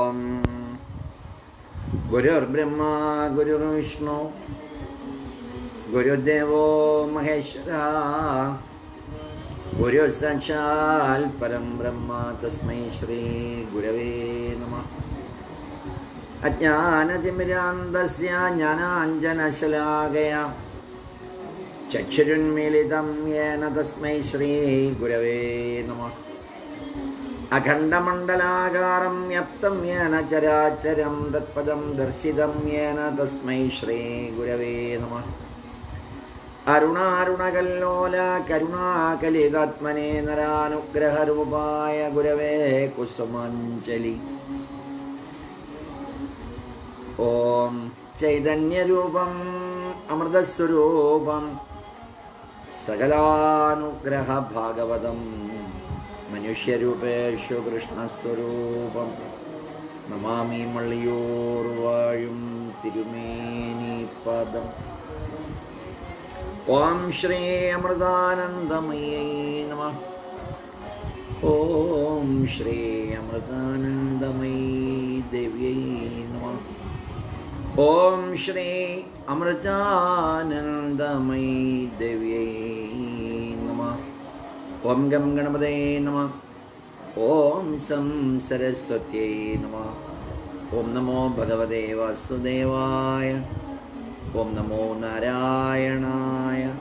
ഓം ഗുരുർ ബ്രഹ്മ ഗുരുർ വിഷ്ണു ഗുരുദേവോ മഹേശ്വര ഗുരു സാക്ഷാൽ പരം ബ്രഹ്മ തസ്മൈ ശ്രീ ഗുരവേ നമ. അജ്ഞാനതിമിരാന്തസ്യ ജ്ഞാനാഞ്ജനശലാകയ. യേന തസ്മൈ ശ്രീ ഗുരവേ നമ. അഖണ്ഡമണ്ഡലാകാരം വ്യപ്തം യേന ചരാചരം തത്പദം ദർശിതം യേന തസ്മൈ ശ്രീ ഗുരവേ നമ. അരുണാരുണകല്ലോല കരുണാകലിതാത്മനെ നരാനുഗ്രഹരൂപായ ഗുരവേ കുസുമാഞ്ജലി. ഓം ചൈതന്യരൂപം അമൃതസ്വരൂപം സകലാനുഗ്രഹ ഭാഗവതം മനുഷ്യരൂപേഷു കൃഷ്ണസ്വരൂപം നമാമി മള്ളിയോർവാഴും തിരുമേനി പദം ഓം ശ്രീ അമൃതാനന്ദമയൈ നമ. ഓം ശ്രീ അമൃതാനന്ദമയീ ദേവ്യൈ നമ. ഓം ശ്രീ അമൃതാനന്ദമയീ ദേവ്യൈ ഓം ഗം ഗണപതേ നമ. ഓം സം സരസ്വത്യേ നമ. ഓം നമോ ഭഗവതേ വാസുദേവായ. ഓം നമോ നാരായണായ.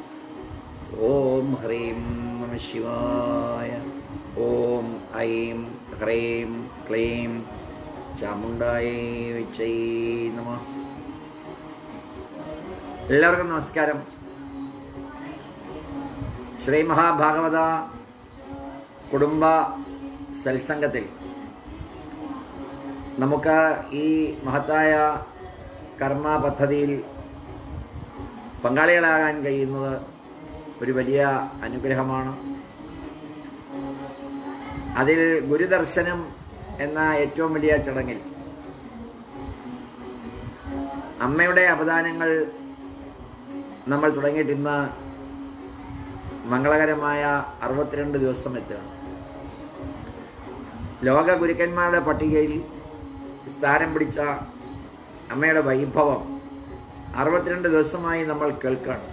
ഓം ഹ്രീം നമ ശിവായ. ഓം ഐം ഹ്രീം ക്ലീം ചാമുണ്ടായ വിച്ചൈ നമ. എല്ലാവർക്കും നമസ്കാരം. ശ്രീ മഹാഭാഗവത കുടുംബ സത്സംഗത്തിൽ നമുക്ക് ഈ മഹത്തായ കർമ്മ പദ്ധതിയിൽ പങ്കാളികളാകാൻ കഴിയുന്നത് ഒരു വലിയ അനുഗ്രഹമാണ്. അതിൽ ഗുരുദർശനം എന്ന ഏറ്റവും വലിയ ചടങ്ങിൽ അമ്മയുടെ അപദാനങ്ങൾ നമ്മൾ തുടങ്ങിയിട്ട് ഇന്ന് മംഗളകരമായ അറുപത്തിരണ്ട് ദിവസം എത്തുകയാണ്. ലോക ഗുരുക്കന്മാരുടെ പട്ടികയിൽ സ്ഥാനം പിടിച്ച അമ്മയുടെ വൈഭവം അറുപത്തിരണ്ട് ദിവസമായി നമ്മൾ കേൾക്കുകയാണ്.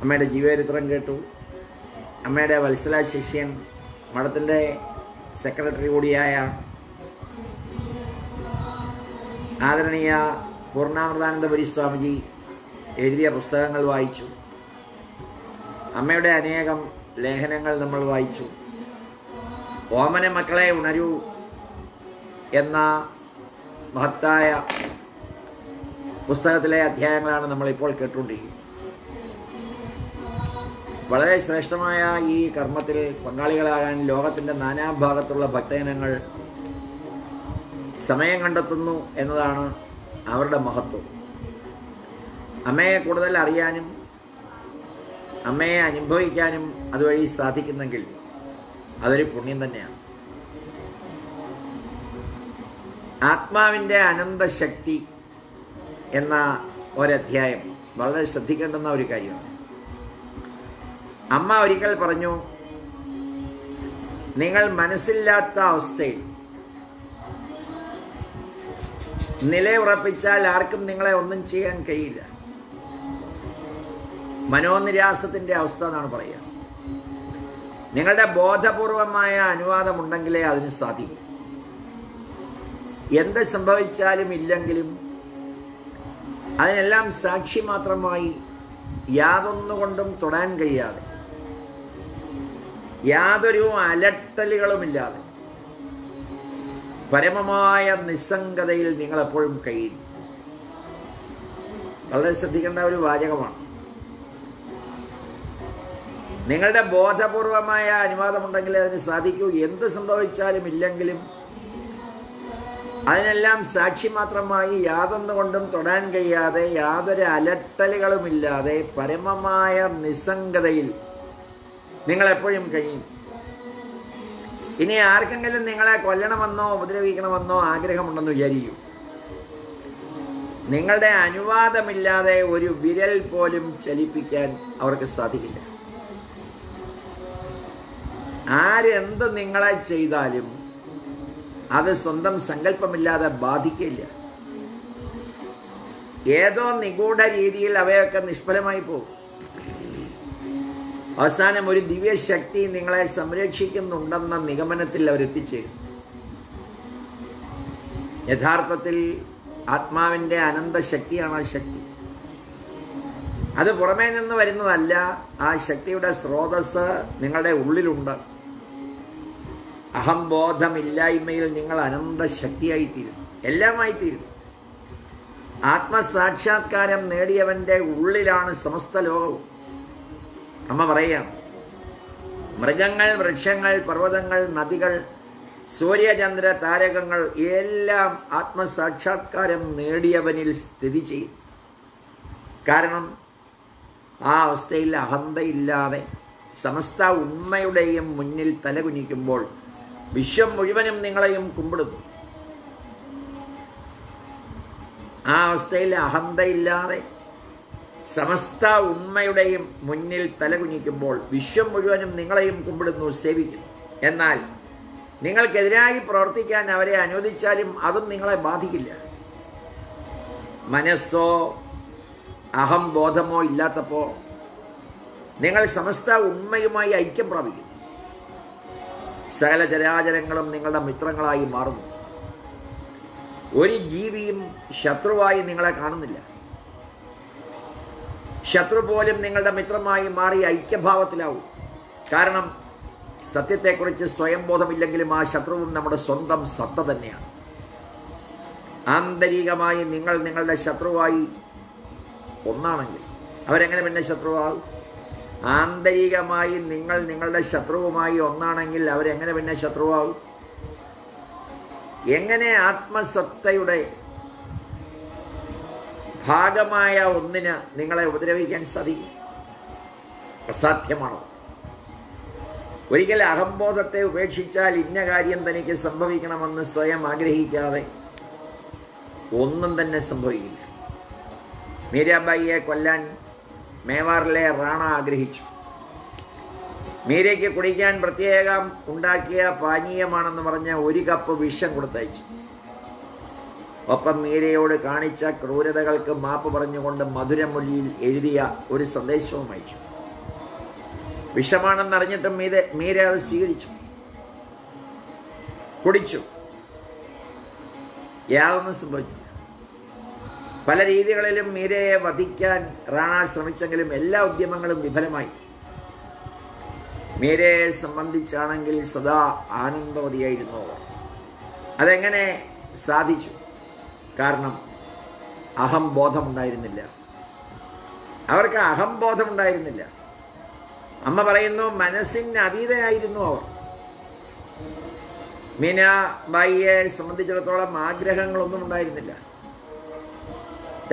അമ്മയുടെ ജീവചരിത്രം കേട്ടു. അമ്മയുടെ വത്സല ശിഷ്യൻ മഠത്തിന്റെ സെക്രട്ടറി കൂടിയായ ആദരണീയ പൂർണാമൃതാനന്ദപുരി സ്വാമിജി എഴുതിയ പുസ്തകങ്ങൾ വായിച്ചു. അമ്മയുടെ അനേകം ലേഖനങ്ങൾ നമ്മൾ വായിച്ചു. ഓമന മക്കളെ ഉണരൂ എന്ന മഹത്തായ പുസ്തകത്തിലെ അധ്യായങ്ങളാണ് നമ്മളിപ്പോൾ കേട്ടുകൊണ്ടിരിക്കുന്നത്. വളരെ ശ്രേഷ്ഠമായ ഈ കർമ്മത്തിൽ പങ്കാളികളാകാൻ ലോകത്തിന്റെ നാനാഭാഗത്തുള്ള ഭക്തജനങ്ങൾ സമയം കണ്ടെത്തുന്നു എന്നതാണ് അവരുടെ മഹത്വം. അമ്മയെ കൂടുതൽ അറിയാനും അമ്മയെ അനുഭവിക്കാനും അതുവഴി സാധിക്കുന്നെങ്കിൽ അതൊരു പുണ്യം തന്നെയാണ്. ആത്മാവിന്റെ അനന്തശക്തി എന്ന ഒരധ്യായം വളരെ ശ്രദ്ധിക്കേണ്ടുന്ന ഒരു കാര്യമാണ്. അമ്മ ഒരിക്കൽ പറഞ്ഞു നിങ്ങൾ മനസ്സില്ലാത്ത അവസ്ഥയിൽ നിലയുറപ്പിച്ചാൽ ആർക്കും നിങ്ങളെ ഒന്നും ചെയ്യാൻ കഴിയില്ല. മനോനിരാസത്തിന്റെ അവസ്ഥ എന്നാണ് പറയുക. നിങ്ങളുടെ ബോധപൂർവമായ അനുവാദമുണ്ടെങ്കിലേ അതിന് സാധിക്കും. എന്ത് സംഭവിച്ചാലും ഇല്ലെങ്കിലും അതിനെല്ലാം സാക്ഷി മാത്രമായി യാതൊന്നുകൊണ്ടും തൊടാൻ കഴിയാതെ യാതൊരു അലട്ടലുകളുമില്ലാതെ പരമമായ നിസ്സംഗതയിൽ നിങ്ങളെപ്പോഴും കഴിയും. വളരെ ശ്രദ്ധിക്കേണ്ട ഒരു വാചകമാണ്. നിങ്ങളുടെ ബോധപൂർവമായ അനുവാദമുണ്ടെങ്കിൽ അതിന് സാധിക്കൂ. എന്ത് സംഭവിച്ചാലും ഇല്ലെങ്കിലും അതിനെല്ലാം സാക്ഷി മാത്രമായി യാതൊന്നുകൊണ്ടും തൊടാൻ കഴിയാതെ യാതൊരു അലട്ടലുകളുമില്ലാതെ പരമമായ നിസ്സംഗതയിൽ നിങ്ങളെപ്പോഴും കഴിയും. ഇനി ആർക്കെങ്കിലും നിങ്ങളെ കൊല്ലണമെന്നോ ഉപദ്രവിക്കണമെന്നോ ആഗ്രഹമുണ്ടെന്ന് വിചാരിക്കൂ. നിങ്ങളുടെ അനുവാദമില്ലാതെ ഒരു വിരൽ പോലും ചലിപ്പിക്കാൻ അവർക്ക് സാധിക്കില്ല. ആരെന്ത് നിങ്ങളെ ചെയ്താലും അത് സ്വന്തം സങ്കല്പമില്ലാതെ ബാധിക്കില്ല. ഏതോ നിഗൂഢ രീതിയിൽ അവയൊക്കെ നിഷ്ഫലമായി പോകും. അവസാനം ഒരു ദിവ്യശക്തി നിങ്ങളെ സംരക്ഷിക്കുന്നുണ്ടെന്ന നിഗമനത്തിൽ അവരെത്തിച്ചേരും. യഥാർത്ഥത്തിൽ ആത്മാവിന്റെ അനന്തശക്തിയാണ് ആ ശക്തി. അത് പുറമേ നിന്ന് വരുന്നതല്ല ആ ശക്തിയുടെ സ്രോതസ് നിങ്ങളുടെ ഉള്ളിലുണ്ട്. അഹംബോധമില്ലായ്മയിൽ നിങ്ങൾ അനന്ത ശക്തിയായിത്തീരും എല്ലാമായിത്തീരും ആത്മസാക്ഷാത്കാരം നേടിയവന്റെ ഉള്ളിലാണ് സമസ്ത ലോകവും. അമ്മ പറയാം മൃഗങ്ങൾ വൃക്ഷങ്ങൾ പർവതങ്ങൾ നദികൾ സൂര്യചന്ദ്ര താരകങ്ങൾ എല്ലാം ആത്മസാക്ഷാത്കാരം നേടിയവനിൽ സ്ഥിതി ചെയ്യും കാരണം ആ അവസ്ഥയിൽ അഹന്തയില്ലാതെ സമസ്ത ഉമ്മയുടെയും മുന്നിൽ തലകുനിക്കുമ്പോൾ വിശ്വം മുഴുവനും നിങ്ങളെയും കുമ്പിടുന്നു. ആ അവസ്ഥയിൽ അഹന്തയില്ലാതെ സമസ്ത ഉമ്മയുടെയും മുന്നിൽ തലകുനിക്കുമ്പോൾ വിശ്വം മുഴുവനും നിങ്ങളെയും കുമ്പിടുന്നു സേവിക്കുന്നു. എന്നാൽ നിങ്ങൾക്കെതിരായി പ്രവർത്തിക്കാൻ അവരെ അനുവദിച്ചാലും അതും നിങ്ങളെ ബാധിക്കില്ല. മനസ്സോ അഹംബോധമോ ഇല്ലാത്തപ്പോൾ നിങ്ങൾ സമസ്ത ഉമ്മയുമായി ഐക്യം പ്രാപിക്കുന്നു സകല ചരാചരങ്ങളും നിങ്ങളുടെ മിത്രങ്ങളായി മാറുന്നു. ഒരു ജീവിയും ശത്രുവായി നിങ്ങളെ കാണുന്നില്ല. ശത്രു പോലും നിങ്ങളുടെ മിത്രമായി മാറി ഐക്യഭാവത്തിലാവും. കാരണം സത്യത്തെക്കുറിച്ച് സ്വയം ബോധമില്ലെങ്കിലും ആ ശത്രുവും നമ്മുടെ സ്വന്തം സത്ത തന്നെയാണ്. ആന്തരികമായി നിങ്ങൾ നിങ്ങളുടെ ശത്രുവായി ഒന്നാണെങ്കിൽ അവരെങ്ങനെ പിന്നെ ശത്രുവാകും ആന്തരികമായി നിങ്ങൾ നിങ്ങളുടെ ശത്രുവുമായി ഒന്നാണെങ്കിൽ അവരെങ്ങനെ പിന്നെ ശത്രുവാകും? എങ്ങനെ ആത്മസത്തയുടെ ഭാഗമായ ഒന്നിന് നിങ്ങളെ ഉപദ്രവിക്കാൻ സാധിക്കും? അസാധ്യമാണോ? ഒരിക്കൽ അഹംബോധത്തെ ഉപേക്ഷിച്ചാൽ ഇന്ന കാര്യം തനിക്ക് സംഭവിക്കണമെന്ന് സ്വയം ആഗ്രഹിക്കാതെ ഒന്നും തന്നെ സംഭവിക്കില്ല. മീരാബായിയെ കൊല്ലാൻ മേവാറിലെ റാണ ആഗ്രഹിച്ചു. മീരയ്ക്ക് കുടിക്കാൻ പ്രത്യേകം ഉണ്ടാക്കിയ പാനീയമാണെന്ന് പറഞ്ഞ് ഒരു കപ്പ് വിഷം കൊടുത്തയച്ചു. ഒപ്പം മീരയോട് കാണിച്ച ക്രൂരതകൾക്ക് മാപ്പ് പറഞ്ഞുകൊണ്ട് മധുരമൊല്ലിയിൽ എഴുതിയ ഒരു സന്ദേശവും അയച്ചു. വിഷമാണെന്നറിഞ്ഞിട്ടും മീര മീര അത് സ്വീകരിച്ചു. കുടിച്ചു. യാതൊന്നും സംഭവിച്ചില്ല. പല രീതികളിലും മീരയെ വധിക്കാൻ റാണ ശ്രമിച്ചെങ്കിലും എല്ലാ ഉദ്യമങ്ങളും വിഫലമായി. മീരയെ സംബന്ധിച്ചാണെങ്കിൽ സദാ ആനന്ദവതിയായിരുന്നു അവർ. അതെങ്ങനെ സാധിച്ചു? കാരണം അഹംബോധം ഉണ്ടായിരുന്നില്ല. അവർക്ക് അഹംബോധം ഉണ്ടായിരുന്നില്ല. അമ്മ പറയുന്നു മനസ്സിന് അതീതയായിരുന്നു അവർ. മീന ബായിയെ സംബന്ധിച്ചിടത്തോളം ആഗ്രഹങ്ങളൊന്നും ഉണ്ടായിരുന്നില്ല.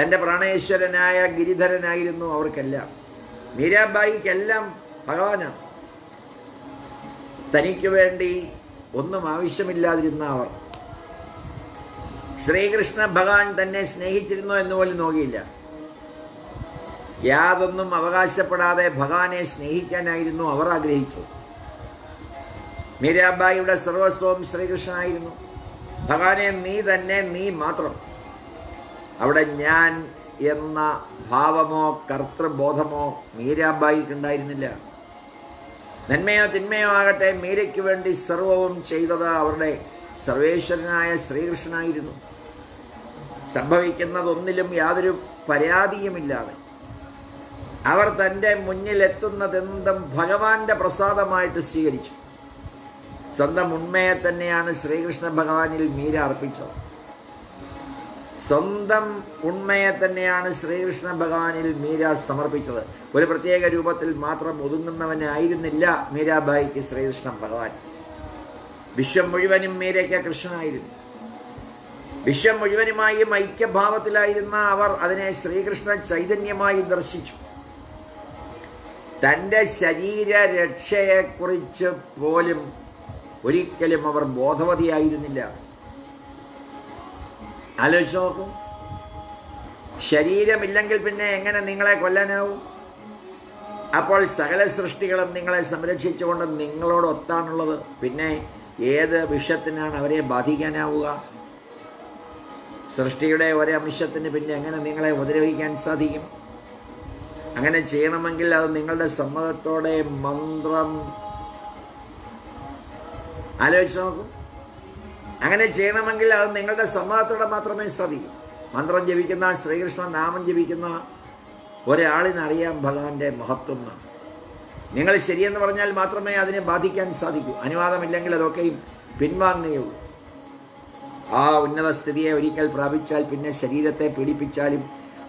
തന്റെ പ്രാണേശ്വരനായ ഗിരിധരനായിരുന്നു അവർക്കെല്ലാം. മീരാബായിക്കെല്ലാം ഭഗവാനാണ്. തനിക്ക് വേണ്ടി ഒന്നും ആവശ്യമില്ലാതിരുന്ന അവർ. ശ്രീകൃഷ്ണ ഭഗവാൻ തന്നെ സ്നേഹിച്ചിരുന്നു എന്ന് പോലും നോക്കിയില്ല. യാതൊന്നും അവകാശപ്പെടാതെ ഭഗവാനെ സ്നേഹിക്കാനായിരുന്നു അവർ ആഗ്രഹിച്ചത്. മീരാബായിയുടെ സർവസ്വം ശ്രീകൃഷ്ണനായിരുന്നു. ഭഗവാനെ നീ തന്നെ നീ മാത്രം. അവിടെ ഞാൻ എന്ന ഭാവമോ കർത്തൃബോധമോ മീരാബായിക്ക് ഉണ്ടായിരുന്നില്ല നന്മയോ തിന്മയോ ആകട്ടെ മീരയ്ക്ക് വേണ്ടി സർവവും ചെയ്തത് അവരുടെ സർവേശ്വരനായ ശ്രീകൃഷ്ണനായിരുന്നു. സംഭവിക്കുന്നതൊന്നിലും യാതൊരു പരാതിയുമില്ലാതെ. അവർ തന്റെ മുന്നിലെത്തുന്നതെന്തും ഭഗവാന്റെ പ്രസാദമായിട്ട് സ്വീകരിച്ചു. സ്വന്തം ഉണ്മയെ തന്നെയാണ് ശ്രീകൃഷ്ണ ഭഗവാനിൽ മീര അർപ്പിച്ചത് സ്വന്തം ഉണ്മയെ തന്നെയാണ് ശ്രീകൃഷ്ണ ഭഗവാനിൽ മീര സമർപ്പിച്ചത്. ഒരു പ്രത്യേക രൂപത്തിൽ മാത്രം ഒതുങ്ങുന്നവനായിരുന്നില്ല മീരാബായിക്ക് ശ്രീകൃഷ്ണ ഭഗവാൻ. വിശ്വം മുഴുവനും മീരയ്ക്ക് കൃഷ്ണനായിരുന്നു. വിശ്വം മുഴുവനുമായും ഐക്യഭാവത്തിലായിരുന്ന അവർ അതിനെ ശ്രീകൃഷ്ണ ചൈതന്യമായി ദർശിച്ചു. തന്റെ ശരീരരക്ഷയെക്കുറിച്ച് പോലും ഒരിക്കലും അവർ ബോധവതിയായിരുന്നില്ല. ആലോചിച്ച് നോക്കൂ. ശരീരമില്ലെങ്കിൽ പിന്നെ എങ്ങനെ നിങ്ങളെ കൊല്ലാനാവും? അപ്പോൾ സകല സൃഷ്ടികളും നിങ്ങളെ സംരക്ഷിച്ചുകൊണ്ട് നിങ്ങളോടൊത്താണുള്ളത് പിന്നെ ഏത് വിഷത്തിനാണ് അവരെ ബാധിക്കാനാവുക? സൃഷ്ടിയുടെ ഒരംശത്തിന് പിന്നെ എങ്ങനെ നിങ്ങളെ ഉപദ്രവിക്കാൻ സാധിക്കും? അങ്ങനെ ചെയ്യണമെങ്കിൽ അത് നിങ്ങളുടെ സമ്മതത്തോടെ മന്ത്രം. ആലോചിച്ച് നോക്കൂ. അങ്ങനെ ചെയ്യണമെങ്കിൽ അത് നിങ്ങളുടെ സമ്മതത്തോടെ മാത്രമേ സാധിക്കൂ മന്ത്രം ജപിക്കുന്ന ശ്രീകൃഷ്ണ നാമം ജപിക്കുന്ന ഒരാളിനറിയാം ഭഗവാന്റെ മഹത്വം നിങ്ങൾ ശരിയെന്ന് പറഞ്ഞാൽ മാത്രമേ അതിനെ ബാധിക്കാൻ സാധിക്കൂ. അനുവാദമില്ലെങ്കിൽ അതൊക്കെയും പിൻവാങ്ങുകയുള്ളൂ ആ ഉന്നത സ്ഥിതിയെ ഒരിക്കൽ പ്രാപിച്ചാൽ പിന്നെ ശരീരത്തെ പീഡിപ്പിച്ചാലും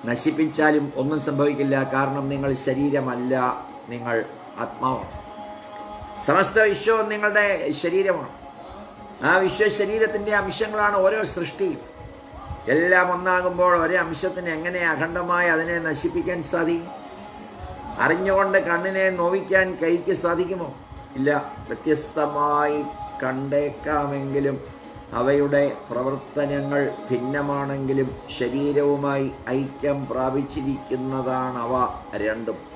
നശിപ്പിച്ചാലും ഒന്നും സംഭവിക്കില്ല. കാരണം നിങ്ങൾ ശരീരമല്ല നിങ്ങൾ ആത്മാവാണ്. സമസ്ത വിശ്വം നിങ്ങളുടെ ശരീരമാണ്. ആ വിശ്വ ശരീരത്തിന്റെ അംശങ്ങളാണ് ഓരോ സൃഷ്ടിയും. എല്ലാം ഒന്നാകുമ്പോൾ ഒരേ അംശത്തിന് എങ്ങനെ അഖണ്ഡമായി അതിനെ നശിപ്പിക്കാൻ സാധിക്കും? അറിഞ്ഞുകൊണ്ട് കണ്ണിനെ നോവിക്കാൻ കൈക്ക് സാധിക്കുമോ? ഇല്ല. വ്യത്യസ്തമായി കണ്ടേക്കാമെങ്കിലും അവയുടെ പ്രവർത്തനങ്ങൾ ഭിന്നമാണെങ്കിലും ശരീരവുമായി ഐക്യം പ്രാപിച്ചിരിക്കുന്നതാണവ രണ്ടും.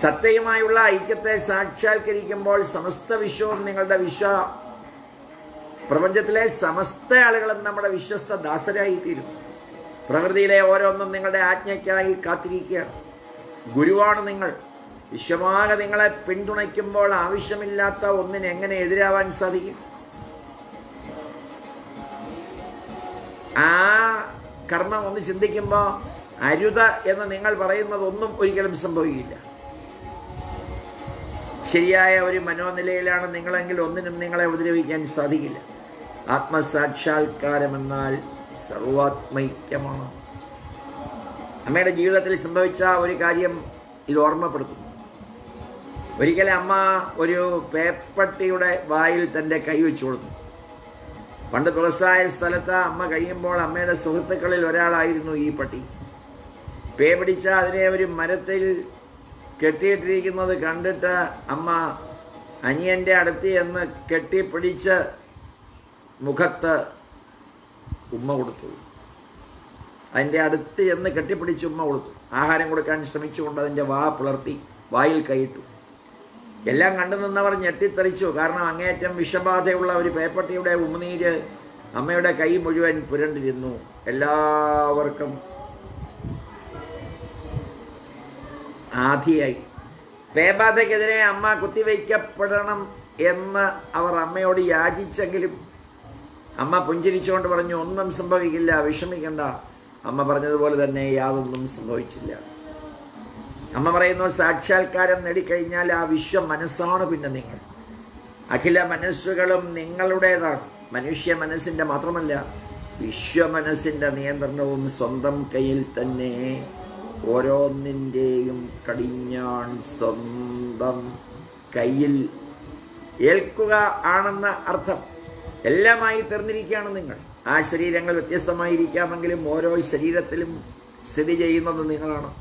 സത്യയുമായുള്ള ഐക്യത്തെ സാക്ഷാത്കരിക്കുമ്പോൾ സമസ്ത വിശ്വവും നിങ്ങളുടെ വിശ്വ പ്രപഞ്ചത്തിലെ സമസ്ത ആളുകളും നമ്മുടെ വിശ്വസ്ത ദാസരായി തീരും പ്രകൃതിയിലെ ഓരോന്നും നിങ്ങളുടെ ആജ്ഞയ്ക്കായി കാത്തിരിക്കുകയാണ്. ഗുരുവാണ് നിങ്ങൾ. വിശ്വമാകെ നിങ്ങളെ പിന്തുണയ്ക്കുമ്പോൾ ആവശ്യമില്ലാത്ത ഒന്നിന് എങ്ങനെ എതിരാവാൻ സാധിക്കും? ആ കർമ്മം ഒന്ന് ചിന്തിക്കുമ്പോൾ അരുത എന്ന് നിങ്ങൾ പറയുന്നതൊന്നും ഒരിക്കലും സംഭവിക്കില്ല. ശരിയായ ഒരു മനോനിലയിലാണ് നിങ്ങളെങ്കിൽ ഒന്നിനും നിങ്ങളെ ഉപദ്രവിക്കാൻ സാധിക്കില്ല. ആത്മസാക്ഷാത്കാരം എന്നാൽ സർവാത്മൈക്യമാണ്. അമ്മയുടെ ജീവിതത്തിൽ സംഭവിച്ച ഒരു കാര്യം ഇത് ഓർമ്മപ്പെടുത്തുന്നു. ഒരിക്കലും അമ്മ ഒരു പേപ്പട്ടിയുടെ വായിൽ തന്റെ കൈവച്ചു കൊടുത്തു. പണ്ട് തുറസായ സ്ഥലത്ത് അമ്മ കഴിയുമ്പോൾ അമ്മയുടെ സുഹൃത്തുക്കളിൽ ഒരാളായിരുന്നു ഈ പട്ടി. പേ പിടിച്ച അതിനെ ഒരു മരത്തിൽ കെട്ടിയിട്ടിരിക്കുന്നത് കണ്ടിട്ട് അമ്മ അനിയന്റെ അടുത്ത് എന്ന് കെട്ടിപ്പിടിച്ച് മുഖത്ത് ഉമ്മ കൊടുത്തു. അതിന്റെ അടുത്ത് എന്ന് കെട്ടിപ്പിടിച്ച് ഉമ്മ കൊടുത്തു. ആഹാരം കൊടുക്കാൻ ശ്രമിച്ചുകൊണ്ട് അതിന്റെ വാ പുലർത്തി വായിൽ കൈയിട്ടു. എല്ലാം കണ്ടു നിന്നവർ ഞെട്ടിത്തെറിച്ചു. കാരണം അങ്ങേയറ്റം വിഷബാധയുള്ള ഒരു പേപ്പട്ടിയുടെ ഉമ്മനീര് അമ്മയുടെ കൈ മുഴുവൻ പുരണ്ടിരുന്നു. എല്ലാവർക്കും ആധിയായി. പേബാധയ്ക്കെതിരെ അമ്മ കുത്തിവയ്ക്കപ്പെടണം എന്ന് അവർ അമ്മയോട് യാചിച്ചെങ്കിലും അമ്മ പുഞ്ചിരിച്ചുകൊണ്ട് പറഞ്ഞു ഒന്നും സംഭവിക്കില്ല വിഷമിക്കണ്ട. അമ്മ പറഞ്ഞതുപോലെ തന്നെ യാതൊന്നും സംഭവിച്ചില്ല. അമ്മ പറയുന്നു സാക്ഷാത്കാരം നേടിക്കഴിഞ്ഞാൽ ആ വിശ്വം മനസ്സാണ് പിന്നെ നിങ്ങൾ. അഖില മനസ്സുകളും നിങ്ങളുടേതാണ്. മനുഷ്യ മനസ്സിന്റെ മാത്രമല്ല വിശ്വ മനസ്സിന്റെ നിയന്ത്രണവും സ്വന്തം കയ്യിൽ തന്നെ. ഓരോന്നിന്റെയും കടിഞ്ഞാൺ സ്വന്തം കയ്യിൽ ഏൽക്കുക ആണെന്ന അർത്ഥം എല്ലാമായി തീർന്നിരിക്കുകയാണ് നിങ്ങൾ. ആ ശരീരങ്ങൾ വ്യത്യസ്തമായിരിക്കാമെങ്കിലും ഓരോ ശരീരത്തിലും സ്ഥിതി ചെയ്യുന്നത് നിങ്ങളാണ്.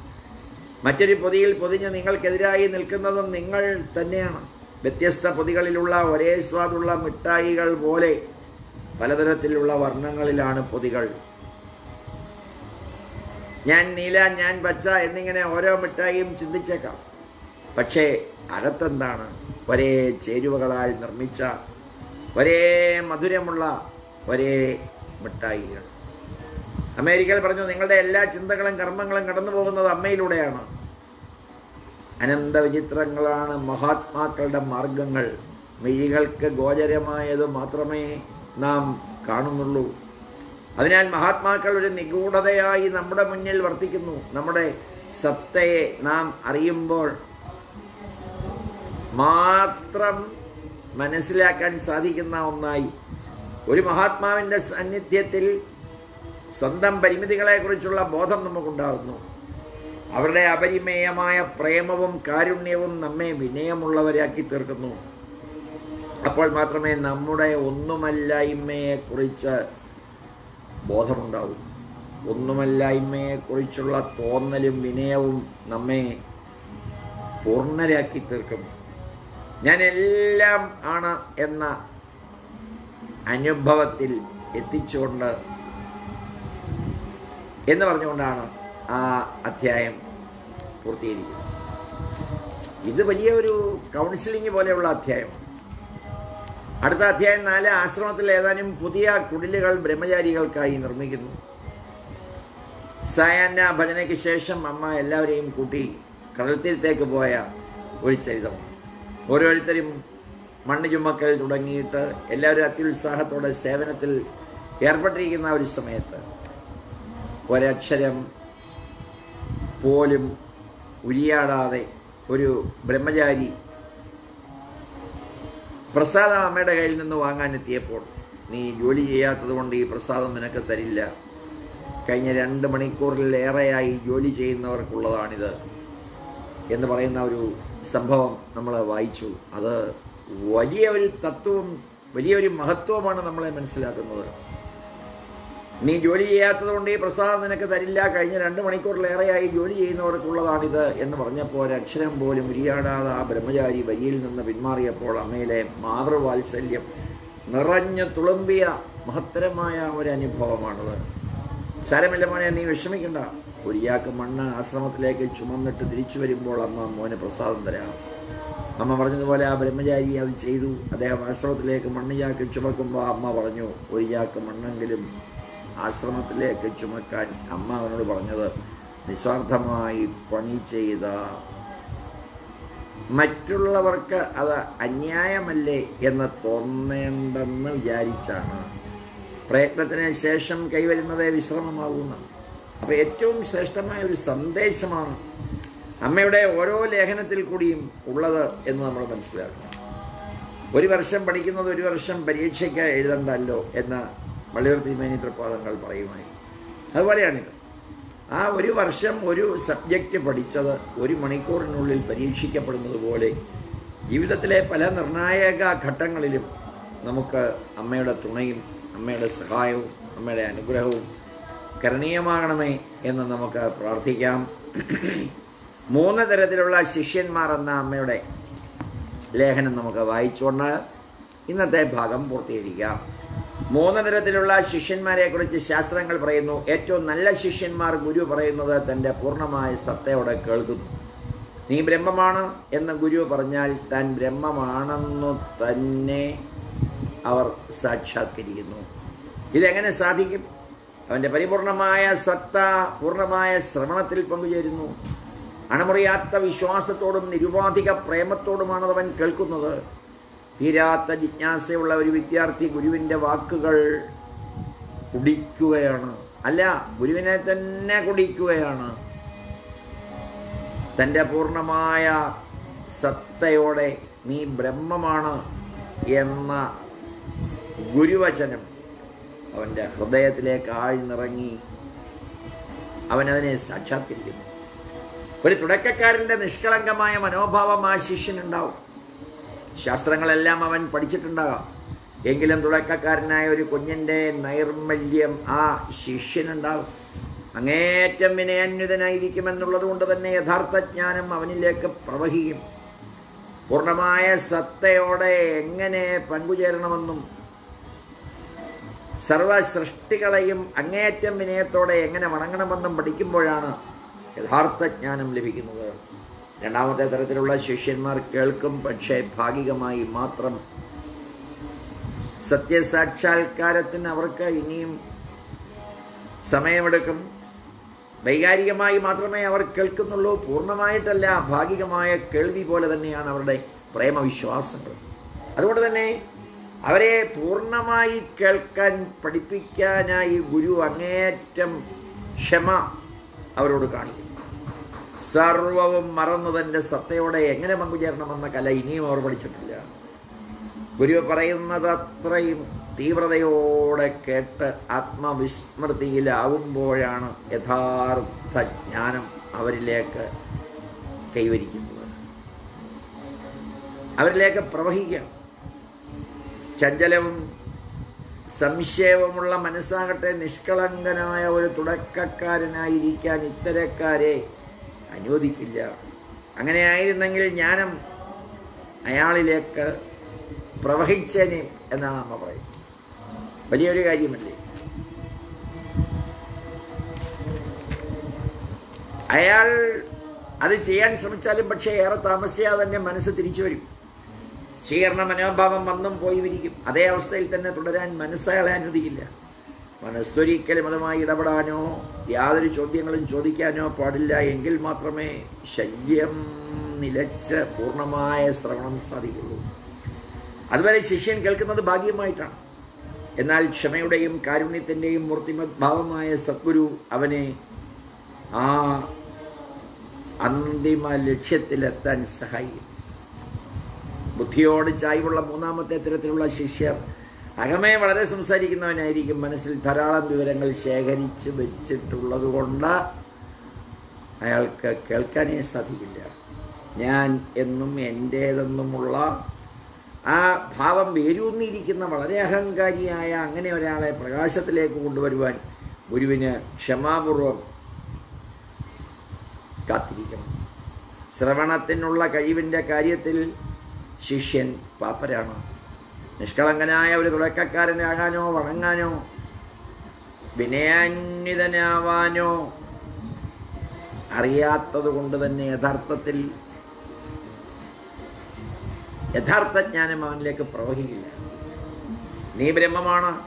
മറ്റൊരു പൊതിയിൽ പൊതിഞ്ഞ് നിങ്ങൾക്കെതിരായി നിൽക്കുന്നതും നിങ്ങൾ തന്നെയാണ്. വ്യത്യസ്ത പൊതികളിലുള്ള ഒരേ സ്വാദുള്ള മിഠായികൾ പോലെ പലതരത്തിലുള്ള വർണങ്ങളിലാണ് പൊതികൾ. ഞാൻ നീല ഞാൻ പച്ച എന്നിങ്ങനെ ഓരോ മിഠായിയും ചിന്തിച്ചേക്കാം. പക്ഷേ അകത്തെന്താണ്? ഒരേ ചേരുവകളാൽ നിർമ്മിച്ച ഒരേ മധുരമുള്ള ഒരേ മിഠായികൾ. അമേരിക്കയിൽ പറഞ്ഞു നിങ്ങളുടെ എല്ലാ ചിന്തകളും കർമ്മങ്ങളും കടന്നു പോകുന്നത് അമ്മയിലൂടെയാണ്. അനന്ത വിചിത്രങ്ങളാണ് മഹാത്മാക്കളുടെ മാർഗങ്ങൾ മിഴികൾക്ക് ഗോചരമായത് മാത്രമേ നാം കാണുന്നുള്ളൂ. അതിനാൽ മഹാത്മാക്കൾ ഒരു നിഗൂഢതയായി നമ്മുടെ മുന്നിൽ വർത്തിക്കുന്നു. നമ്മുടെ സത്തയെ നാം അറിയുമ്പോൾ മാത്രം മനസ്സിലാക്കാൻ സാധിക്കുന്ന ഒന്നായി. ഒരു മഹാത്മാവിന്റെ സാന്നിധ്യത്തിൽ സ്വന്തം പരിമിതികളെക്കുറിച്ചുള്ള ബോധം നമുക്കുണ്ടാകുന്നു അവരുടെ അപരിമേയമായ പ്രേമവും കാരുണ്യവും നമ്മെ വിനയമുള്ളവരാക്കി തീർക്കുന്നു. അപ്പോൾ മാത്രമേ നമ്മുടെ ഒന്നുമല്ലായ്മയെക്കുറിച്ച് ബോധമുണ്ടാവും ഒന്നുമല്ലായ്മയെക്കുറിച്ചുള്ള തോന്നലും വിനയവും നമ്മെ പൂർണരാക്കി തീർക്കും. ഞാൻ എല്ലാം ആണ് എന്ന അനുഭവത്തിൽ എത്തിച്ചുകൊണ്ട് എന്ന് പറഞ്ഞുകൊണ്ടാണ് ആ അധ്യായം പൂർത്തീകരിക്കുന്നത്. ഇത് വലിയ ഒരു കൗൺസിലിംഗ് പോലെയുള്ള അധ്യായം അടുത്ത അധ്യായം നാല് ആശ്രമത്തിൽ ഏതാനും പുതിയ കുടിലുകൾ ബ്രഹ്മചാരികൾക്കായി നിർമ്മിക്കുന്നു. സായാഹ്ന ഭജനയ്ക്ക് ശേഷം അമ്മ എല്ലാവരെയും കൂട്ടി കടൽത്തീരത്തേക്ക് പോയ ഒരു ചരിതം ഓരോരുത്തരും മണ്ണ് ചുമക്കൽ തുടങ്ങിയിട്ട് എല്ലാവരും അത്യുത്സാഹത്തോടെ സേവനത്തിൽ ഏർപ്പെട്ടിരിക്കുന്ന ഒരു സമയത്ത് ഒരക്ഷരം പോലും ഉരിയാടാതെ ഒരു ബ്രഹ്മചാരി പ്രസാദം അമ്മയുടെ കയ്യിൽ നിന്ന് വാങ്ങാൻ എത്തിയപ്പോൾ നീ ജോലി ചെയ്യാത്തത് കൊണ്ട് ഈ പ്രസാദം നിനക്ക് തരില്ല. കഴിഞ്ഞ രണ്ട് മണിക്കൂറിലേറെയായി ജോലി ചെയ്യുന്നവർക്കുള്ളതാണിത്. എന്ന് പറയുന്ന ഒരു സംഭവം നമ്മൾ വായിച്ചു. അത് വലിയ ഒരു തത്വവും വലിയൊരു മഹത്വമാണ് നമ്മളെ മനസ്സിലാക്കുന്നത്. നീ ജോലി ചെയ്യാത്തത് കൊണ്ട് ഈ പ്രസാദം നിനക്ക് തരില്ല. കഴിഞ്ഞ രണ്ട് മണിക്കൂറിലേറെയായി ജോലി ചെയ്യുന്നവർക്കുള്ളതാണിത് എന്ന് പറഞ്ഞപ്പോൾ ഒരക്ഷരം പോലും ഉരിയാടാതെ ആ ബ്രഹ്മചാരി വരിയിൽ നിന്ന് പിന്മാറിയപ്പോൾ അമ്മയിലെ മാതൃവാത്സല്യം നിറഞ്ഞു തുളുമ്പിയ മഹത്തരമായ ഒരു അനുഭവമാണത്. സാരമില്ല മോനെ നീ വിഷമിക്കണ്ട. ഒരിയാക്ക് മണ്ണ് ആശ്രമത്തിലേക്ക് ചുമന്നിട്ട് തിരിച്ചു വരുമ്പോൾ അമ്മ മോന് പ്രസാദം തരാം. അമ്മ പറഞ്ഞതുപോലെ ആ ബ്രഹ്മചാരി അത് ചെയ്തു. അദ്ദേഹം ആശ്രമത്തിലേക്ക് മണ്ണിയാക്കി ചുമക്കുമ്പോൾ അമ്മ പറഞ്ഞു ഒരു ചാക്ക് മണ്ണെങ്കിലും ആശ്രമത്തിലേക്ക് ചുമക്കാൻ അമ്മ അവനോട് പറഞ്ഞത് നിസ്വാർത്ഥമായി പണി ചെയ്ത മറ്റുള്ളവർക്ക് അത് അന്യായമല്ലേ എന്ന് തോന്നേണ്ടെന്ന് വിചാരിച്ചാണ്. പ്രയത്നത്തിന് ശേഷം കൈവരുന്നതേ വിശ്രമമാകുന്നു. അപ്പോൾ ഏറ്റവും ശ്രേഷ്ഠമായ ഒരു സന്ദേശമാണ് അമ്മയുടെ ഓരോ ലേഖനത്തിൽ കൂടിയും ഉള്ളത് എന്ന് നമ്മൾ മനസ്സിലാക്കണം. ഒരു വർഷം പഠിക്കുന്നത് ഒരു വർഷം പരീക്ഷയ്ക്ക് എഴുതണ്ടല്ലോ എന്ന് വള്ളിയൂർ തിരുമേനി തൃപ്പാദങ്ങൾ പറയുമായി അതുപോലെയാണിത് ആ ഒരു വർഷം ഒരു സബ്ജക്റ്റ് പഠിച്ചത് ഒരു മണിക്കൂറിനുള്ളിൽ പരീക്ഷിക്കപ്പെടുന്നത് പോലെ ജീവിതത്തിലെ പല നിർണായക ഘട്ടങ്ങളിലും നമുക്ക് അമ്മയുടെ തുണയും അമ്മയുടെ സഹായവും അമ്മയുടെ അനുഗ്രഹവും കരണീയമാകണമേ എന്ന് നമുക്ക് പ്രാർത്ഥിക്കാം. മൂന്ന് തരത്തിലുള്ള ശിഷ്യന്മാർ എന്ന അമ്മയുടെ ലേഖനം നമുക്ക് വായിച്ചുകൊണ്ട് ഇന്നത്തെ ഭാഗം പൂർത്തീകരിക്കാം. മൂന്ന് തരത്തിലുള്ള ശിഷ്യന്മാരെക്കുറിച്ച് ശാസ്ത്രങ്ങൾ പറയുന്നു. ഏറ്റവും നല്ല ശിഷ്യന്മാർ ഗുരു പറയുന്നത് തന്റെ പൂർണമായ സത്തയോടെ കേൾക്കുന്നു. നീ ബ്രഹ്മമാണ് എന്ന് ഗുരു പറഞ്ഞാൽ താൻ ബ്രഹ്മമാണെന്നു തന്നെ അവർ സാക്ഷാത്കരിക്കുന്നു. ഇതെങ്ങനെ സാധിക്കും? അവന്റെ പരിപൂർണമായ സത്ത പൂർണമായ ശ്രവണത്തിൽ പങ്കുചേരുന്നു. അണമുറിയാത്ത വിശ്വാസത്തോടും നിരുപാധിക പ്രേമത്തോടുമാണ് അവൻ കേൾക്കുന്നത്. തീരാത്ത ജിജ്ഞാസയുള്ള ഒരു വിദ്യാർത്ഥി ഗുരുവിന്റെ വാക്കുകൾ കുടിക്കുകയാണ്. അല്ല ഗുരുവിനെ തന്നെ കുടിക്കുകയാണ്. തന്റെ പൂർണമായ സത്തയോടെ നീ ബ്രഹ്മമാണ് എന്ന ഗുരുവചനം അവന്റെ ഹൃദയത്തിലേക്ക് ആഴ്ന്നിറങ്ങി അവനതിനെ സാക്ഷാത്കരിക്കുന്നു. ഒരു തുടക്കക്കാരന്റെ നിഷ്കളങ്കമായ മനോഭാവം ആ ശിഷ്യനുണ്ടാവും ശാസ്ത്രങ്ങളെല്ലാം അവൻ പഠിച്ചിട്ടുണ്ടാകാം. എങ്കിലും തുടക്കക്കാരനായ ഒരു കുഞ്ഞിന്റെ നൈർമല്യം ആ ശിഷ്യനുണ്ടാവും അങ്ങേറ്റം വിനയാന്വിതനായിരിക്കുമെന്നുള്ളത് കൊണ്ട് തന്നെ യഥാർത്ഥ ജ്ഞാനം അവനിലേക്ക് പ്രവഹിക്കും. പൂർണമായ സത്തയോടെ എങ്ങനെ പങ്കുചേരണമെന്നും സർവസൃഷ്ടികളെയും അങ്ങേയറ്റം വിനയത്തോടെ എങ്ങനെ വണങ്ങണമെന്നും പഠിക്കുമ്പോഴാണ് യഥാർത്ഥ ജ്ഞാനം ലഭിക്കുന്നത്. രണ്ടാമത്തെ തരത്തിലുള്ള ശിഷ്യന്മാർ കേൾക്കും പക്ഷേ ഭാഗികമായി മാത്രം. സത്യസാക്ഷാത്കാരത്തിന് അവർക്ക് ഇനിയും സമയമെടുക്കും. വൈകാരികമായി മാത്രമേ അവർ കേൾക്കുന്നുള്ളൂ. പൂർണമായിട്ടല്ല ഭാഗികമായ കേൾവി പോലെ തന്നെയാണ് അവരുടെ പ്രേമവിശ്വാസങ്ങൾ. അതുകൊണ്ട് തന്നെ അവരെ പൂർണമായി കേൾക്കാൻ പഠിപ്പിക്കാനായി ഗുരു അങ്ങേയറ്റം ക്ഷമ അവരോട് കാണിക്കും സർവവും മറന്നു തന്റെ സത്തയോടെ എങ്ങനെ പങ്കുചേരണമെന്ന കല ഇനിയും അവർ പഠിച്ചിട്ടില്ല. ഗുരു പറയുന്നത് അത്രയും തീവ്രതയോടെ കേട്ട് ആത്മവിസ്മൃതിയിലാവുമ്പോഴാണ് യഥാർത്ഥ ജ്ഞാനം അവരിലേക്ക് കൈവരിക്കുന്നത്. അവരിലേക്ക് പ്രവഹിക്കാം. ചഞ്ചലവും സംശയവുമുള്ള മനസ്സാകട്ടെ നിഷ്കളങ്കനായ ഒരു തുടക്കക്കാരനായിരിക്കാൻ ഇത്തരക്കാരെ അനുവദിക്കില്ല. അങ്ങനെ ആയിരുന്നെങ്കിൽ ജ്ഞാനം അയാളിലേക്ക് പ്രവഹിച്ചേനെ എന്നാണ് അമ്മ പറയുന്നത്. വലിയൊരു കാര്യമല്ലേ? അയാൾ അത് ചെയ്യാൻ ശ്രമിച്ചാലും പക്ഷേ ഏറെ താമസിയാതെ തന്നെ മനസ്സ് തിരിച്ചു വരും. സ്വീകരണ മനോഭാവം വന്നും പോയി വിരിക്കും അതേ അവസ്ഥയിൽ തന്നെ തുടരാൻ മനസ്സയാളെ അനുവദിക്കില്ല. മനസ്സൊരിക്കലും അതുമായി ഇടപെടാനോ യാതൊരു ചോദ്യങ്ങളും ചോദിക്കാനോ പാടില്ല. എങ്കിൽ മാത്രമേ ശല്യം നിലച്ച പൂർണമായ ശ്രവണം സാധിക്കുള്ളൂ. അതുവരെ ശിഷ്യൻ കേൾക്കുന്നത് ഭാഗ്യമായിട്ടാണ്. എന്നാൽ ക്ഷമയുടെയും കാരുണ്യത്തിന്റെയും മൂർത്തിമത് ഭാവമായ സദ്ഗുരു അവനെ ആ അന്തിമ ലക്ഷ്യത്തിലെത്താൻ സഹായിക്കും. ബുദ്ധിയോട് ചായ്വുള്ള മൂന്നാമത്തെ തരത്തിലുള്ള ശിഷ്യർ അകമേ വളരെ സംസാരിക്കുന്നവനായിരിക്കും. മനസ്സിൽ ധാരാളം വിവരങ്ങൾ ശേഖരിച്ച് വെച്ചിട്ടുള്ളത് കൊണ്ട് അയാൾക്ക് കേൾക്കാനേ സാധിക്കില്ല. ഞാൻ എന്നും എന്റേതെന്നുമുള്ള ആ ഭാവം വേരൂന്നിയിരിക്കുന്ന വളരെ അഹങ്കാരിയായ അങ്ങനെ ഒരാളെ പ്രകാശത്തിലേക്ക് കൊണ്ടുവരുവാൻ ഗുരുവിന് ക്ഷമാപൂർവം കാത്തിരിക്കണം. ശ്രവണത്തിനുള്ള കഴിവിന്റെ കാര്യത്തിൽ ശിഷ്യൻ പാപ്പരാണ്. നിഷ്കളങ്കനായ ഒരു തുടക്കക്കാരനാകാനോ വണങ്ങാനോ വിനയാന്വിതനാവാനോ അറിയാത്തത് കൊണ്ട് തന്നെ യഥാർത്ഥത്തിൽ യഥാർത്ഥ ജ്ഞാനം അവനിലേക്ക് പ്രവഹിക്കില്ല. നീ ബ്രഹ്മമാണ്.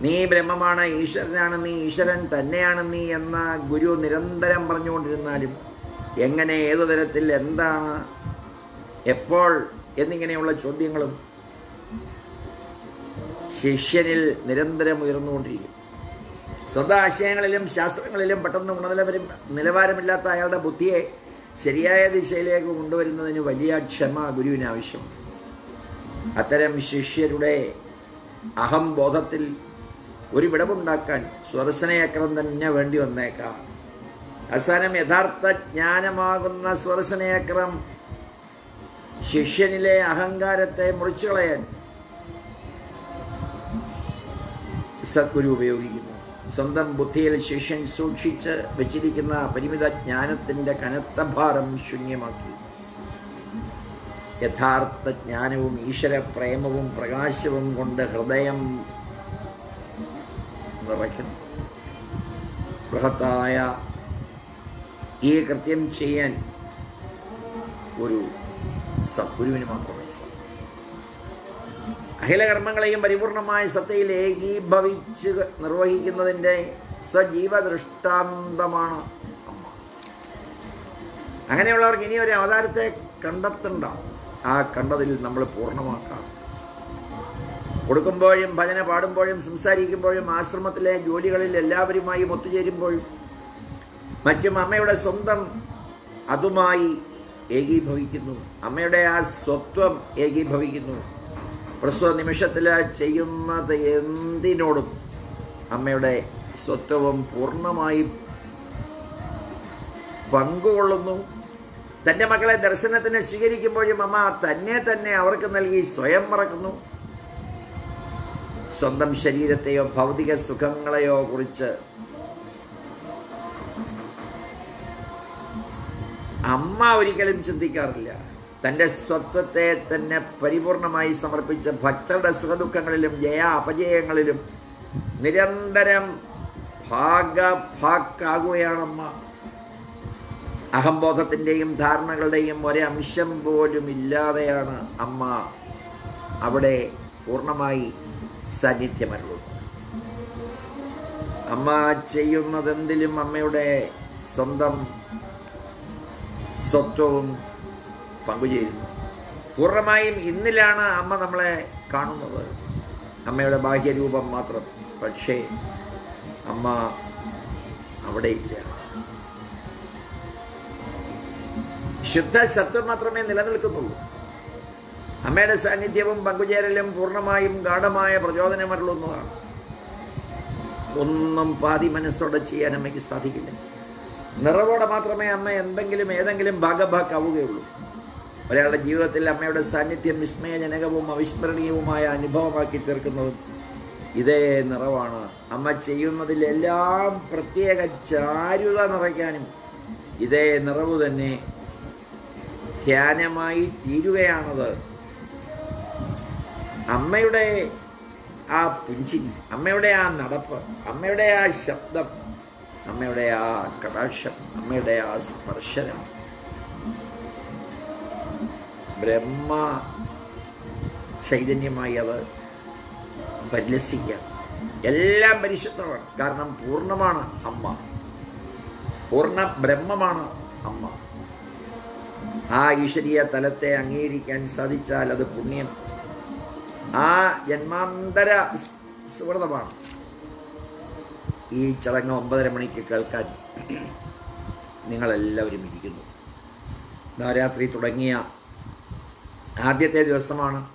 നീ ബ്രഹ്മമാണ്. ഈശ്വരനാണ് നീ ഈശ്വരൻ തന്നെയാണ് നീ എന്ന ഗുരു നിരന്തരം പറഞ്ഞുകൊണ്ടിരുന്നാലും എങ്ങനെ ഏതു തരത്തിൽ എന്താണ് എപ്പോൾ എന്നിങ്ങനെയുള്ള ചോദ്യങ്ങളും ശിഷ്യനിൽ നിരന്തരം ഉയർന്നുകൊണ്ടിരിക്കും. സ്വന്തം ആശയങ്ങളിലും ശാസ്ത്രങ്ങളിലും പെട്ടെന്ന് ഗുണനിലവരം നിലവാരമില്ലാത്ത അയാളുടെ ബുദ്ധിയെ ശരിയായ ദിശയിലേക്ക് കൊണ്ടുവരുന്നതിന് വലിയ ക്ഷമ ഗുരുവിന് ആവശ്യമാണ്. അത്തരം ശിഷ്യരുടെ അഹംബോധത്തിൽ ഒരു വിടവുണ്ടാക്കാൻ സ്വരസനയക്രം തന്നെ വേണ്ടി വന്നേക്കാം. അവസാനം യഥാർത്ഥ ജ്ഞാനമാകുന്ന സ്വരസനയക്രം ശിഷ്യനിലെ അഹങ്കാരത്തെ മുറിച്ചു കളയാൻ സദ്ഗുരു ഉപയോഗിക്കുന്നു. സ്വന്തം ബുദ്ധിയിൽ ശിഷ്യൻ സൂക്ഷിച്ച് വെച്ചിരിക്കുന്ന പരിമിത ജ്ഞാനത്തിന്റെ കനത്ത ഭാരം ശൂന്യമാക്കി. യഥാർത്ഥ ജ്ഞാനവും ഈശ്വര പ്രേമവും പ്രകാശവും കൊണ്ട് ഹൃദയം നിറയ്ക്കുന്നു. ബൃഹത്തായ ഈ കൃത്യം ചെയ്യാൻ ഒരു സദ്ഗുരുവിന് മാത്രമേ സാധിക്കൂ. അഖിലകർമ്മങ്ങളെയും പരിപൂർണമായ സത്തയിൽ ഏകീഭവിച്ച് നിർവഹിക്കുന്നതിന്റെ സജീവ ദൃഷ്ടാന്തമാണ് അമ്മ. അങ്ങനെയുള്ളവർക്ക് ഇനി ഒരു അവതാരത്തെ കണ്ടെത്തണ്ട. ആ കണ്ടതിൽ നമ്മൾ പൂർണമാക്കാം. കൊടുക്കുമ്പോഴും ഭജന പാടുമ്പോഴും സംസാരിക്കുമ്പോഴും ആശ്രമത്തിലെ ജോലികളിൽ എല്ലാവരുമായും ഒത്തുചേരുമ്പോഴും മറ്റും അമ്മയുടെ സ്വന്തം അതുമായി ഏകീഭവിക്കുന്നു. അമ്മയുടെ ആ സ്വത്വം ഏകീഭവിക്കുന്നു. പ്രസ്തുത നിമിഷത്തിൽ ചെയ്യുന്നത് എന്തിനോടും അമ്മയുടെ സ്വത്വം പൂർണമായി പങ്കുകൊള്ളുന്നു. തന്റെ മക്കളെ ദർശനത്തിന് സ്വീകരിക്കുമ്പോഴും അമ്മ തന്നെ തന്നെ അവർക്ക് നൽകി സ്വയം മറക്കുന്നു. സ്വന്തം ശരീരത്തെയോ ഭൗതിക സുഖങ്ങളെയോ കുറിച്ച് അമ്മ ഒരിക്കലും ചിന്തിക്കാറില്ല. തന്റെ സ്വത്വത്തെ തന്നെ പരിപൂർണമായി സമർപ്പിച്ച ഭക്തരുടെ സുഖദുഃഖങ്ങളിലും ജയ അപജയങ്ങളിലും നിരന്തരം ഭാഗഭാക്കാകുകയാണമ്മ. അഹംബോധത്തിന്റെയും ധാരണകളുടെയും ഒരംശം പോലും ഇല്ലാതെയാണ് അമ്മ അവിടെ പൂർണമായി സാന്നിധ്യമരുള്ളത് അമ്മ ചെയ്യുന്നതെന്തിലും അമ്മയുടെ സ്വന്തം സ്വത്വവും പങ്കുചേരുന്നു പൂർണമായും ഇന്നിലാണ് അമ്മ നമ്മളെ കാണുന്നത്. അമ്മയുടെ ബാഹ്യരൂപം മാത്രം. പക്ഷേ അമ്മ അവിടെയില്ല ശുദ്ധ സത്വം മാത്രമേ നിലനിൽക്കുന്നുള്ളൂ. അമ്മയുടെ സാന്നിധ്യവും പങ്കുചേരലും പൂർണമായും ഗാഠമായ പ്രചോദനമരുളുന്നതാണ് ഒന്നും പാതി മനസ്സോടെ ചെയ്യാൻ അമ്മയ്ക്ക് സാധിക്കില്ല. നിറവോടെ മാത്രമേ അമ്മ എന്തെങ്കിലും ഏതെങ്കിലും ഭാഗഭാക്കാവുകയുള്ളൂ. ഒരാളുടെ ജീവിതത്തിൽ അമ്മയുടെ സാന്നിധ്യം വിസ്മയജനകവും അവിസ്മരണീയവുമായ അനുഭവമാക്കി തീർക്കുന്നതും ഇതേ നിറവാണ്. അമ്മ ചെയ്യുന്നതിലെല്ലാം പ്രത്യേക ചാരുത നിറയ്ക്കാനും ഇതേ നിറവ് തന്നെ ധ്യാനമായി തീരുകയാണത്. അമ്മയുടെ ആ പുഞ്ചി അമ്മയുടെ ആ നടപ്പ് അമ്മയുടെ ആ ശബ്ദം അമ്മയുടെ ആ കടാക്ഷം അമ്മയുടെ ആ സ്പർശനം ബ്രഹ്മ ചൈതന്യമായി അത് പരിലസിക്കുക എല്ലാം പരിശുദ്ധമാണ്. കാരണം പൂർണമാണ് അമ്മ. പൂർണ ബ്രഹ്മമാണ് അമ്മ. ആ ഈശ്വരീയ തലത്തെ അംഗീകരിക്കാൻ സാധിച്ചാൽ അത് പുണ്യം. ആ ജന്മാന്തര സുഹൃതമാണ് ഈ ചടങ്ങ് ഒമ്പതര മണിക്ക് കേൾക്കാൻ നിങ്ങളെല്ലാവരും ഇരിക്കുന്നു. നവരാത്രി തുടങ്ങിയ ആദ്യത്തെ ദിവസമാണ്.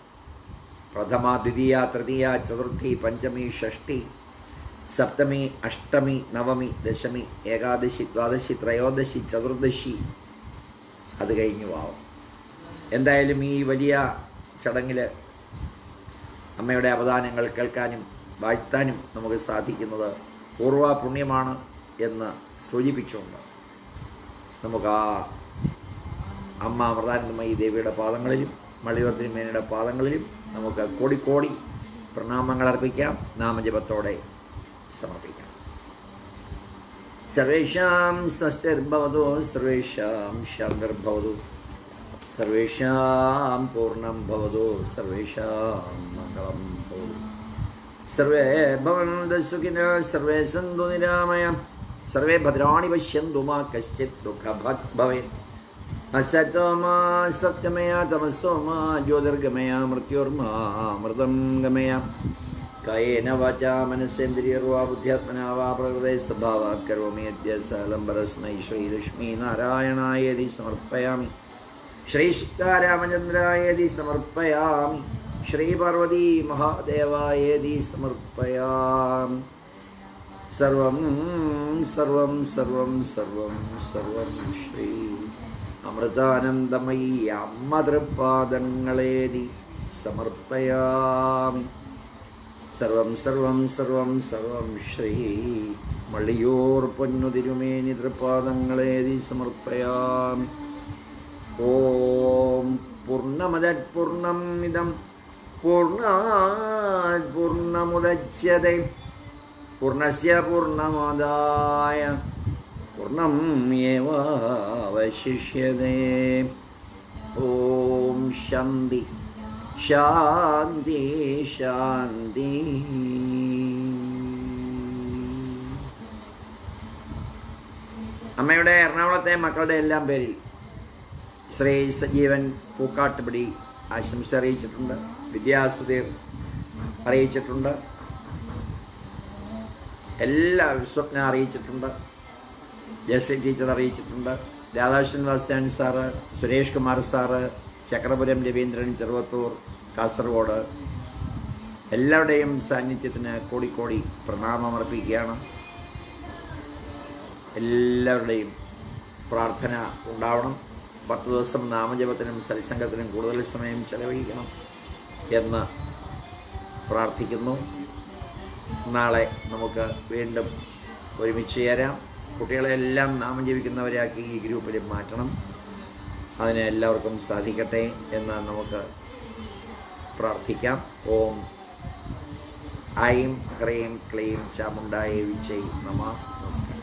പ്രഥമ ദ്വിതീയ തൃതീയ ചതുർത്ഥി പഞ്ചമി ഷഷ്ടി സപ്തമി അഷ്ടമി നവമി ദശമി ഏകാദശി ദ്വാദശി ത്രയോദശി ചതുർദശി. അത് കഴിഞ്ഞു ആവും. എന്തായാലും ഈ വലിയ ചടങ്ങിൽ അമ്മയുടെ അവദാനങ്ങൾ കേൾക്കാനും വാഴ്ത്താനും നമുക്ക് സാധിക്കുന്നത് പൂർവ പുണ്യമാണ് എന്ന് സൂചിപ്പിച്ചുകൊണ്ട് നമുക്ക് ആ അമ്മ അമൃതാനന്ദമയി ദേവിയുടെ പാദങ്ങളിലും മളിവർദ്ധനി മേനയുടെ പാദങ്ങളിലും നമുക്ക് കോടിക്കോടി പ്രണാമങ്ങൾ അർപ്പിക്കാം. നാമജപത്തോടെ സമർപ്പിക്കാം. സർവേഷാം സ്വസ്തിർഭവതു സർവേഷാം ശാന്തിർഭവതു സർവേഷാം പൂർണം ഭവതു സർവേഷാം മംഗളം ഭവതു. സർവേ ഭവന്തു സുഖിന സർവേ സന്തു നിരാമയ. സർവേ ഭദ്രാണി പശ്യന്തു മാ കശ്ചിത് ദുഃഖഭക് ഭവേ അസത്തോ സത്യമയാ സത്യമയ ജ്യോതിർഗമയാ മൃത്യോർമാ അമൃതം ഗമയാ. കയേന വാചാ മനസ്സേന്ദ്രിയർവാ ബുദ്ധ്യാത്മനാ വാ പ്രകൃതേ സ്വഭാവാത് കരോമി അദ്യ ശ്രീലക്ഷ്മി നാരായണായതി സമർപ്പയാമി. ശ്രീശുക്താരാമചന്ദ്രായതി സമർപ്പയാമി. ശ്രീപാർവതി മഹാദേവായതി സമർപ്പയാമി. സർവം സർവം സർവം സർവം സർവം ശ്രീ അമൃതാനന്ദമയി അമ്മ തൃപ്പാദങ്ങളേതി സമർപ്പയാമി. സർവം സർവം സർവം സർവം ശ്രീ മള്ളിയൂർ പൊന്നുതിരുമേനി തൃപ്പാദങ്ങളേതി സമർപ്പയാമി. ഓം പൂർണമദത് പൂർണം ഇതം പൂർണാത് പൂർണമുദച്യത്തെ പൂർണസ്യ പൂർണമാദായ പൂർണം ഏവാവശിഷ്യതേ ഓം ശാന്തി. ശാന്തി ശാന്തി. അമ്മയുടെ എറണാകുളത്തെ മക്കളുടെ എല്ലാം പേരിൽ ശ്രീ സജീവൻ പൂക്കാട്ടുപിടി ആശംസ അറിയിച്ചിട്ടുണ്ട് വിദ്യാസുധീർ അറിയിച്ചിട്ടുണ്ട് എല്ലാ സ്വപ്ന അറിയിച്ചിട്ടുണ്ട്. ജയശ്രീ ടീച്ചർ അറിയിച്ചിട്ടുണ്ട്. Radhakrishnan Vasyan sir Suresh Kumar sir Chakrapuram Raveendran Cheruvathur Kasaragod. എല്ലാവരുടെയും സാന്നിധ്യത്തിന് കോടിക്കോടി പ്രണാമമർപ്പിക്കുകയാണ് എല്ലാവരുടെയും പ്രാർത്ഥന ഉണ്ടാവണം. പത്ത് ദിവസം നാമജപത്തിനും സത്സംഗത്തിനും കൂടുതൽ സമയം ചെലവഴിക്കണം എന്ന് പ്രാർത്ഥിക്കുന്നു. നാളെ നമുക്ക് വീണ്ടും ഒരുമിച്ച് ചേരാം. കുട്ടികളെല്ലാം നാമം ജപിക്കുന്നവരാക്കി ഈ ഗ്രൂപ്പിൽ മാറ്റണം. അതിന് എല്ലാവർക്കും സാധിക്കട്ടെ എന്ന് നമുക്ക് പ്രാർത്ഥിക്കാം. ഓം. ഐം ഹ്രീം ക്ലീം ചാമുണ്ടായ വിജയ് നമ. നമസ്കാരം.